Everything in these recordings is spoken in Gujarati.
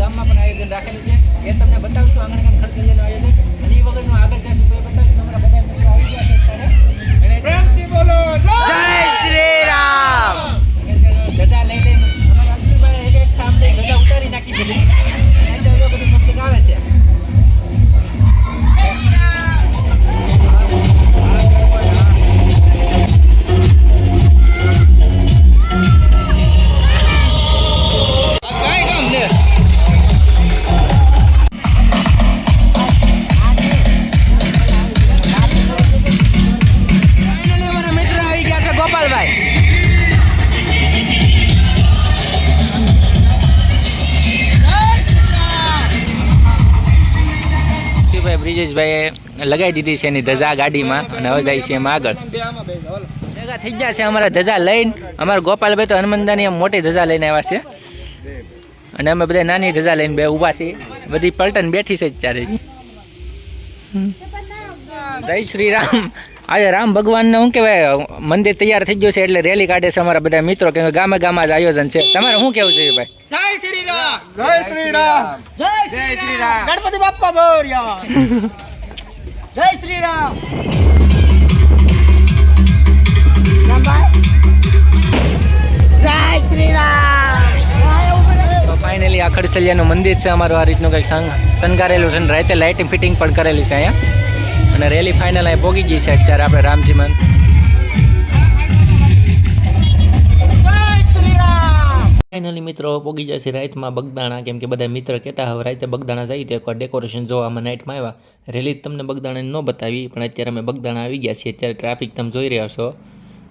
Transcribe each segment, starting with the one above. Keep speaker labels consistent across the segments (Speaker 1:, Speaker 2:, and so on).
Speaker 1: ગામમાં પણ આયોજન રાખેલું છે. એ તમને બતાવશું, આંગણ ખર્ચ આયોજન. અને એ વગરનું આગળ જશું તો એ બતાવશું અમારા બ્રિજેશભાઈએ લગાવી દીધી છે એની ધજા ગાડીમાં અને હવે જાય છે એમાં આગળ. ભેગા થઈ ગયા છે અમારા ધજા લઈને. અમારા ગોપાલભાઈ તો હનુમંદાની આમ મોટી ધજા લઈને આવ્યા છે. અને અમે બધા નાની ધજા લઈને બે ઊભા છીએ. બધી પલટન બેઠી છે ચારે જય શ્રી રામ આજે રામ ભગવાનને શું કહેવાય, મંદિર તૈયાર થઈ ગયું છે એટલે રેલી કાઢે છે અમારા બધા મિત્રો. કે ગામે ગામમાં જ આયોજન છે. તમારે શું કેવું છે ભાઈ?
Speaker 2: જય શ્રી રામ જય શ્રી રામ ગણપતિ બાપ્પા મોર્યા. જય શ્રી રામ જય શ્રી રામ
Speaker 1: તો ફાઇનલી આ ખડસલિયાનું મંદિર છે અમારું આ રીતનું કંઈક સંગ શણગારેલું છે અને રાતે લાઇટિંગ ફિટિંગ પણ કરેલી છે અહીંયા. અને રેલી ફાઇનલ અહીં પોગી ગઈ છે અત્યારે આપણે રામજી મંદ ફાઇનલી મિત્રો પોગી જશે રાતમાં બગદાણા. કેમ કે બધા મિત્ર કહેતા, હવે રાતે બગદાણા જઈએ તો એકવાર ડેકોરેશન જોવામાં નાઇટમાં આવ્યા. રેલી તમને બગદાણા ન બતાવી, પણ અત્યારે અમે બગદાણા આવી ગયા છીએ. અત્યારે ટ્રાફિક તમે જોઈ રહ્યા છો.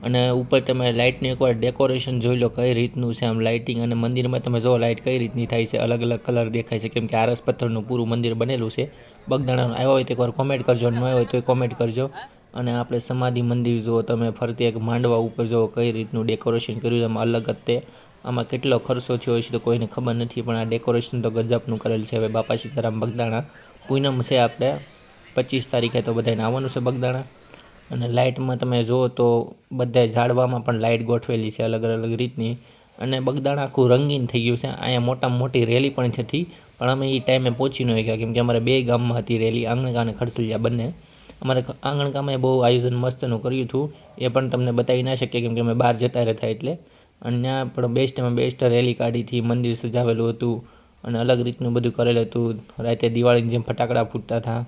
Speaker 1: અને ઉપર તમે લાઇટનું એકવાર ડેકોરેશન જોઈ લો, કઈ રીતનું છે આમ લાઇટિંગ અને મંદિરમાં તમે જો લાઇટ કઈ રીતની થાય છે. અલગ અલગ કલર દેખાય છે. કેમ કે આરસ પથ્થરનું પૂરું મંદિર બનેલું છે. બગદાણાનું આવ્યો હોય તો એકવાર કોમેન્ટ કરજો ન આવ્યો હોય તો કોમેન્ટ કરજો. અને આપણે સમાધિ મંદિર જુઓ, તમે ફરતી એક માંડવા ઉપર જુઓ, કઈ રીતનું ડેકોરેશન કર્યું એમાં અલગ જ તે આમાં કેટલો ખર્ચો થયો છે તો કોઈને ખબર નથી, પણ આ ડેકોરેશન તો ગજબનું કરેલ છે. હવે બાપા સીતારામ બગદાણા, પૂનમ છે આપણે પચીસ તારીખે તો બધાને આવવાનું છે બગદાણા. અને લાઇટમાં તમે જુઓ તો બધા ઝાડવામાં પણ લાઇટ ગોઠવેલી છે અલગ અલગ રીતની. અને બગદાણા આખું રંગીન થઈ ગયું છે. અહીંયા મોટામાં મોટી રેલી પણ થતી, પણ અમે એ ટાઈમે પહોંચી ન ગયા કેમ કે અમારે બે ગામમાં હતી રેલી, આંગણકા અને ખડસલિયા બંને. અમારે આંગણકામાં બહુ આયોજન મસ્તનું કર્યું હતું. એ પણ તમને બતાવી ના શકીએ કેમ કે અમે બહાર જતા રહેતા એટલે. અને ત્યાં પણ બેસ્ટમાં બેસ્ટ રેલી કાઢી હતી, મંદિર સજાવેલું હતું અને અલગ રીતનું બધું કરેલું હતું. રાતે દિવાળીની જેમ ફટાકડા ફૂટતા હતા.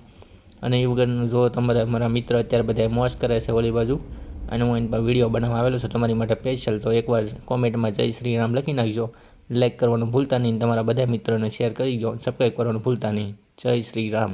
Speaker 1: અને એ વગરનું જો તમારા મારા મિત્ર અત્યારે બધા મોજ કરે છે ઓલી બાજુ અને હું એની પર વીડિયો બનાવવા આવેલો છું તમારી માટે સ્પેશિયલ તો એકવાર કોમેન્ટમાં જય શ્રી રામ લખી નાખજો. લાઇક કરવાનું ભૂલતા નહીં તમારા બધા મિત્રોને શેર કરી દો સબસ્ક્રાઈબ કરવાનું ભૂલતા નહીં. જય શ્રી રામ.